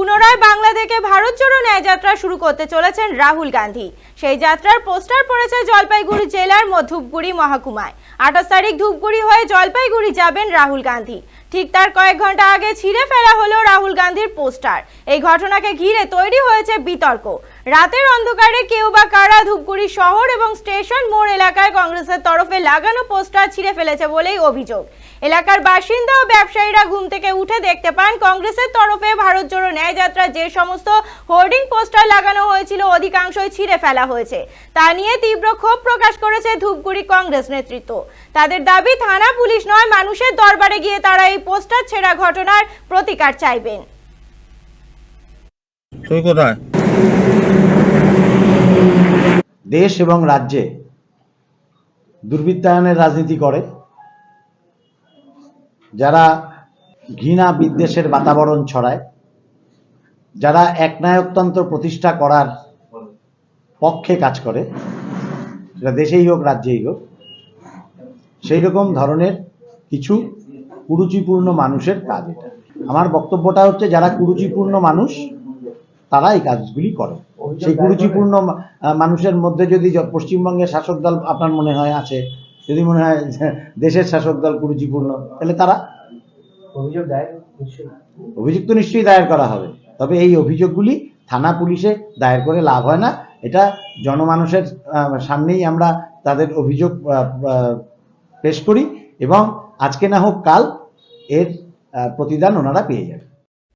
পুনরায় বাংলা থেকে ভারত জোড়ো ন্যায় যাত্রা শুরু করতে চলেছেন রাহুল গান্ধী। সেই যাত্রার পোস্টার পড়েছে জলপাইগুড়ি জেলার ম- ধূপগুড়ি মহকুমায়। আঠাশ তারিখ ধূপগুড়ি হয়ে জলপাইগুড়ি যাবেন রাহুল গান্ধী। ঠিক তার কয়েক ঘণ্টা আগে ছিঁড়ে ফেলা হলো রাহুল গান্ধীর পোস্টার। এই ঘটনাকে ঘিরে তৈরি হয়েছে বিতর্ক। রাতের অন্ধকারে কেউ বা কারা ধূপগুড়ি শহর এবং স্টেশন মোড় এলাকায় কংগ্রেসের তরফে লাগানো পোস্টার ছিঁড়ে ফেলেছে বলেই অভিযোগ। এলাকার বাসিন্দা ও ব্যবসায়ীরা ঘুম থেকে উঠে দেখতে পান, কংগ্রেসের তরফে ভারত জোড়ো ন্যায় যাত্রা যে সমস্ত হোর্ডিং পোস্টার লাগানো হয়েছিল, অধিকাংশই ছিঁড়ে ফেলা হয়েছে। তা নিয়ে তীব্র ক্ষোভ প্রকাশ করেছে ধূপগুড়ি কংগ্রেস নেতৃত্ব। তাদের দাবি, থানা পুলিশ নয়, মানুষের দরবারে গিয়ে তারা এই পোস্টার ছেঁড়া ঘটনার প্রতিকার চাইবেন। তুই কোথায়? দেশ এবং রাজ্যে দুর্বৃত্তায়নের রাজনীতি করে যারা ঘৃণা বিদ্বেষের বাতাবরণ ছড়ায় যারা একনায়কতন্ত্র প্রতিষ্ঠা করার পক্ষে কাজ করে সেটা দেশেই হোক রাজ্যেই হোক সেই রকম ধরনের কিছু কুরুচিপূর্ণ মানুষের কাজ এটা। আমার বক্তব্যটা হচ্ছে যারা কুরুচিপূর্ণ মানুষ তারা এই কাজগুলি করে। সেই কুরুচিপূর্ণ মানুষের মধ্যে যদি পশ্চিমবঙ্গের শাসক দল আপনার মনে হয় আছে যদি মনে হয় দেশের শাসক দল কুরুচিপূর্ণ তাহলে তারা অভিযোগ দায়ের অভিযোগ তো নিশ্চয়ই দায়ের করা হবে। তবে এই অভিযোগগুলি থানা পুলিশে দায়ের করে লাভ হয় না। এটা জনমানুষের সামনেই আমরা তাদের অভিযোগ পেশ করি এবং আজকে না হোক কাল এর প্রতিদান ওনারা পেয়ে যাবে